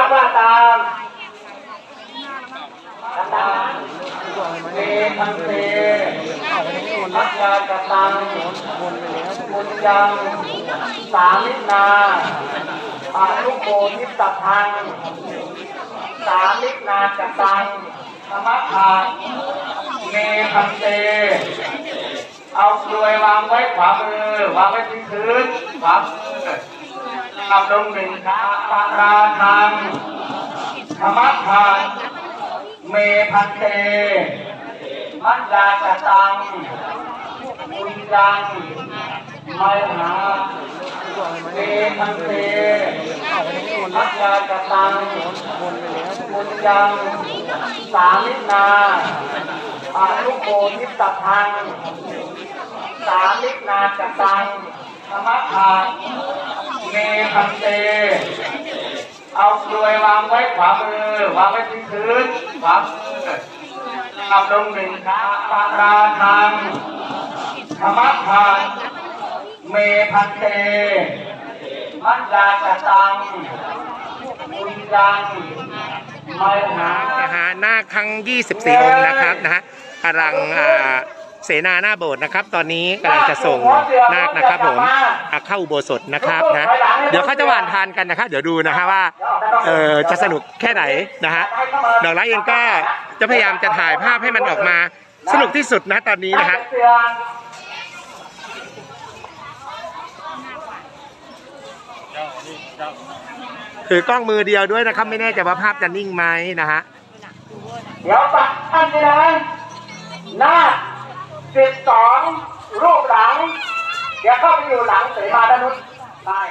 ากว่าตามตามเตทันเตมักกากตังบุญยังสามิตนาปาลุโกนิตพัง สามิตนากตังธรรมะาเมพันเต เอากลวยวางไว้ขวามือ วางไว้ที่พื้นขวามือ ทำลงหนึ่งครั้งปาราทังธรรมทานเมพันเต มัจยาตังบุญยังไมหาเมพันเต มัจยาตังบุญยัง สามินาปานุโกทิตทัง สามินากตังธรรมทาน เมพันเต เอากลวยวางไว้ขวามือ วางไว้ที่พื้นขวามือทำลงหนึ่งครั้งปาราทังธรรมทานเมพันเต มัจยาตังบุญยังไมหานะฮะนาคทั้ง 24องค์นะครับนะฮะกำลังอ่า เสนาหน้าโบสถ์นะครับ ตอนนี้กำลังจะส่งนาคนะครับ ผมเข้าอุโบสถนะครับนะ เดี๋ยวเขาจะหวานทานกันนะครับ เดี๋ยวดูนะฮะว่าเออจะสนุกแค่ไหนนะฮะดอกไม้เองก็จะพยายามจะถ่ายภาพให้มันออกมา สนุกที่สุดนะตอนนี้นะฮะถือกล้องมือเดียวด้วยนะครับ ไม่แน่ใจว่าภาพจะนิ่งไหมนะฮะเดี๋ยวปักท่านนี่นะหน้า สิบสองรูปหลัง เดี๋ยวเข้าไปอยู่หลังเสมาด้านนู้นได้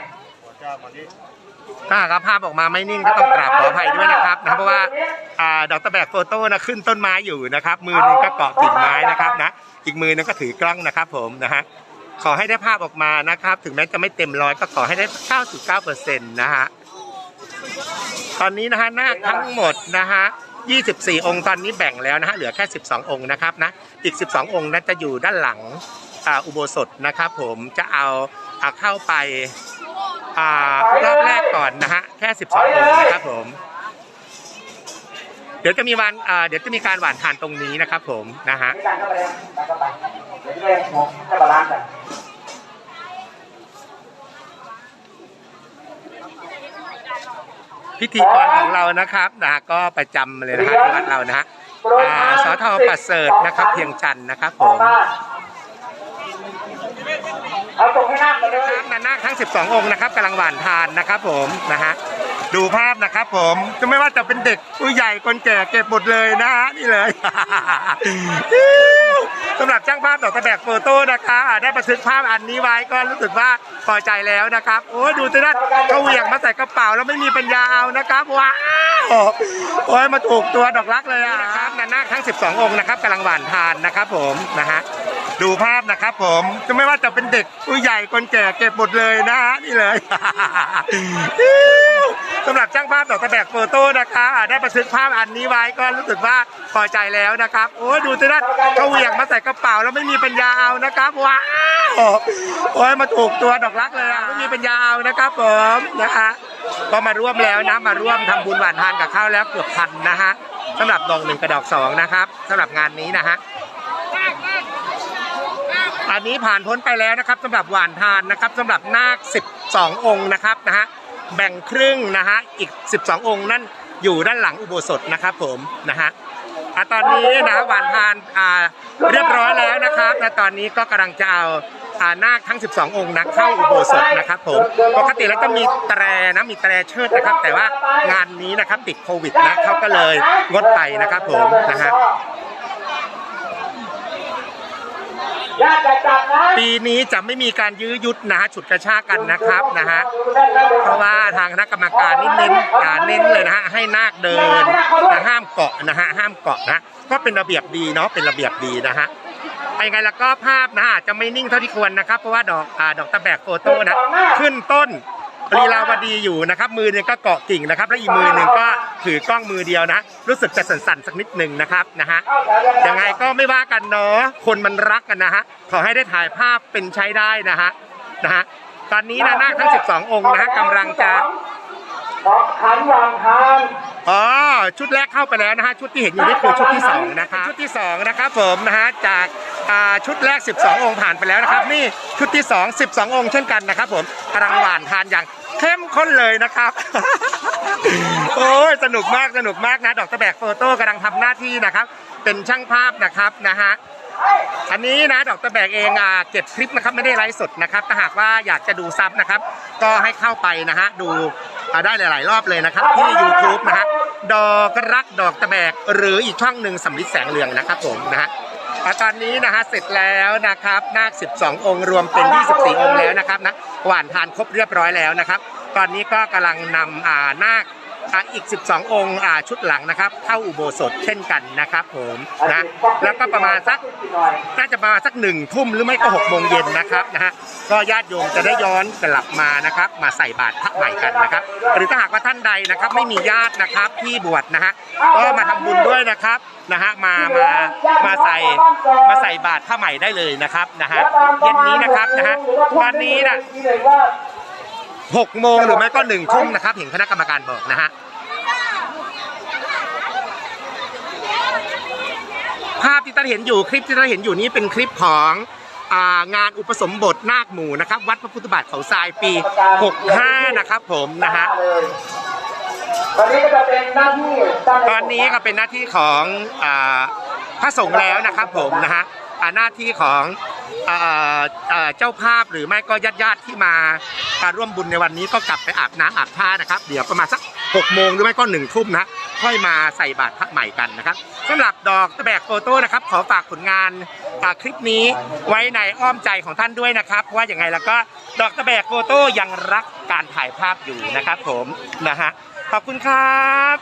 ถ้าหากว่าภาพออกมาไม่นิ่งก็ต้องกราบขออภัยด้วยนะครับนะเพราะว่าอ่าดอกตะแบกโฟโต้นะขึ้นต้นไม้อยู่นะครับ มือหนึงก็เกาะกิ่งไม้นะครับนะอีกมือหนึงก็ถือกล้องนะครับ ผมนะฮะขอให้ได้ภาพออกมานะครับ ถึงแม้จะไม่เต็มร้อยก็ขอให้ได้ 99%นะฮะตอนนี้นะฮะนาคทั้งหมดนะฮะ24 องค์ตอนนี้แบ่งแล้วนะฮะเหลือแค่ 12 องค์นะครับนะ อีก 12 องค์นั้นจะอยู่ด้านหลังอุโบสถนะครับผมจะเอาเอาเข้าไปรอบแรกก่อนนะฮะแค่ 12 องค์นะครับผม เดี๋ยวจะมีวันเดี๋ยวจะมีการหวานทานตรงนี้นะครับผมนะฮะพิธีกรของเรานะครับนะก็ประจำเลยนะฮะที่วัดเรานะฮะ สทประเสริฐนะครับเพียงจันทร์นะครับผมเอาส่งให้นั่งมาเลยครับนานาคทั้ง 12 องค์นะครับกำลังหวานทานนะครับผมนะฮะดูภาพนะครับผมจะไม่ว่าจะเป็นเด็กผู้ใหญ่คนแก่เก็บหมดเลยนะฮะนี่เลย สำหรับช่างภาพดอกตะแบกโฟโต้นะคะอ่าได้บันทึกภาพอันนี้ไว้ก็รู้สึกว่าพอใจแล้วนะครับโอ้ยดูสินั่นเขาเหวี่ยงมาใส่กระเป๋าแล้วไม่มีปัญญาเอานะครับว้าวโอ้ยมาถูกตัวดอกรักเลยอะนะครับนานาคทั้ง 12 องค์นะครับกำลังหวานทานนะครับผมนะฮะดูภาพนะครับผมจะไม่ว่าจะเป็นเด็กผู้ใหญ่คนแก่เก็บหมดเลยนะฮะนี่เลย สำหรับช่างภาพดอกตะแบกโฟโต้นะคะอ่าได้บันทึกภาพอันนี้ไว้ก็รู้สึกว่าพอใจแล้วนะครับ โอ้ยดูสินั่นเขาเหวี่ยงมาใส่กระเป๋าแล้วไม่มีปัญญาเอานะครับว้าวโอ้ยมาถูกตัวดอกรักเลยอะไม่มีปัญญาเอานะครับผมนะฮะก็มาร่วมแล้วนะมาร่วมทำบุญหวานทานกับข้าวแล้วเกือบพันนะฮะสำหรับดอกหนึ่งกระดอกสองนะครับสำหรับงานนี้นะฮะอันนี้ผ่านพ้นไปแล้วนะครับสำหรับหวานทานนะครับสำหรับนาค12 องค์นะครับนะฮะ แบ่งครึ่งนะฮะอีก 12 องค์นั่นอยู่ด้านหลังอุโบสถนะครับผมนะฮะอะตอนนี้นะหวานทานอ่าเรียบร้อยแล้วนะครับและตอนนี้ก็กำลังจะเอาอ่านาคทั้ง 12 องค์นะเข้าอุโบสถนะครับผมปกติแล้วจะมีแตรนะมีแตรเชิดนะครับ แต่ว่างานนี้นะครับติดโควิดนะเขาก็เลยงดไปนะครับผมนะฮะ ญาติจะจับนะ ปีนี้จะไม่มีการยื้อยุดนะฮะฉุดกระชากกันนะครับนะฮะเพราะว่าทางคณะกรรมการนี่เน้นอ่าเน้นเลยนะฮะให้นาคเดินนะห้ามเกาะนะฮะห้ามเกาะนะก็เป็นระเบียบดีเนาะเป็นระเบียบดีนะฮะไปไงแล้วก็ภาพนะอาจจะไม่นิ่งเท่าที่ควรนะครับ เพราะว่าดอกอ่าดอกตะแบกโฟโต้นะขึ้นต้น ลีลาวดีอยู่นะครับ มือหนึงก็เกาะกิ่งนะครับ และอีกมือหนึ่งก็ถือกล้องมือเดียวนะ รู้สึกจะสั่นๆสักนิดหนึ่งนะครับนะฮะยังไงก็ไม่ว่ากันเนาะคนมันรักกันนะฮะขอให้ได้ถ่ายภาพเป็นใช้ได้นะฮะนะฮะตอนนี้นะนาคทั้ง 12 องค์นะฮะกำลังจะดอกขันวางทานอ๋อชุดแรกเข้าไปแล้วนะฮะชุดที่เห็นอยู่นี่คือชุดที่สองนะครับชุดที่สองนะครับผมนะฮะจากอ่าชุดแรก 12 องค์ผ่านไปแล้วนะครับ นี่ชุดที่สอง12 องค์เช่นกันนะครับผมกำลังหวานทานอย่าง เข้มข้นเลยนะครับ โอ้ยสนุกมากสนุกมากนะดอกตะแบกโฟโต้กำลังทำหน้าที่นะครับ เป็นช่างภาพนะครับนะฮะอันนี้นะดอกตะแบกเองอะเก็บคลิปนะครับไม่ได้ไลฟ์สดนะครับถ้าหากว่าอยากจะดูซับนะครับ ก็ให้เข้าไปนะฮะดูได้หลาย ๆ รอบเลยนะครับ ที่ YouTube นะฮะดอกรักดอกตะแบกหรืออีกช่องหนึ่งสำลิดแสงเหลืองนะครับผมนะฮะ อะตอนนี้นะฮะเสร็จแล้วนะครับนาค 12 องค์รวมเป็น 24 องค์แล้วนะครับนะหวานทานครบเรียบร้อยแล้วนะครับ ตอนนี้ก็กำลังนำอ่านาค อีก 12 องค์อ่าชุดหลังนะครับ เข้าอุโบสถเช่นกันนะครับผมนะแล้วก็ประมาณสักน่าจะประมาณสักหนึ่งทุ่มหรือไม่ก็หกโมงเย็นนะครับนะฮะก็ญาติโยมจะได้ย้อนกลับมานะครับ มาใส่บาตรพระใหม่กันนะครับ หรือถ้าหากว่าท่านใดนะครับไม่มีญาตินะครับที่บวชนะฮะก็มาทำบุญด้วยนะครับนะฮะมามามาใส่มาใส่บาตรพระใหม่ได้เลยนะครับนะฮะเย็นนี้นะครับนะฮะตอนนี้นะ หกโมงหรือไม่ก็หนึ่งทุ่มนะครับเห็นคณะกรรมการบอกนะฮะภาพที่ท่านเห็นอยู่คลิปที่ท่านเห็นอยู่นี้เป็นคลิปของงานอุปสมบทนาคหมู่นะครับ วัดพระพุทธบาทเขาทรายปี 65 นะครับผมนะฮะตอนนี้ก็จะเป็นหน้าที่ตอนนี้ก็เป็นหน้าที่ของอ่าพระสงฆ์แล้วนะครับผมนะฮะอ่าหน้าที่ของ เจ้าภาพหรือไม่ก็ญาติญาติๆที่มาการร่วมบุญในวันนี้ก็กลับไปอาบน้ำอาบท่านะครับ เดี๋ยวประมาณสัก6โมงหรือไม่ก็1ทุ่มนะค่อยมาใส่บาตรพระใหม่กันนะครับสำหรับดอกตะแบกโฟโต้นะครับ ขอฝากผลงานคลิปนี้ไว้ในอ้อมใจของท่านด้วยนะครับเพราะว่าอย่างไงแล้วก็ดอกตะแบกโฟโต้ยังรักการถ่ายภาพอยู่นะครับ ผมนะฮะขอบคุณครับ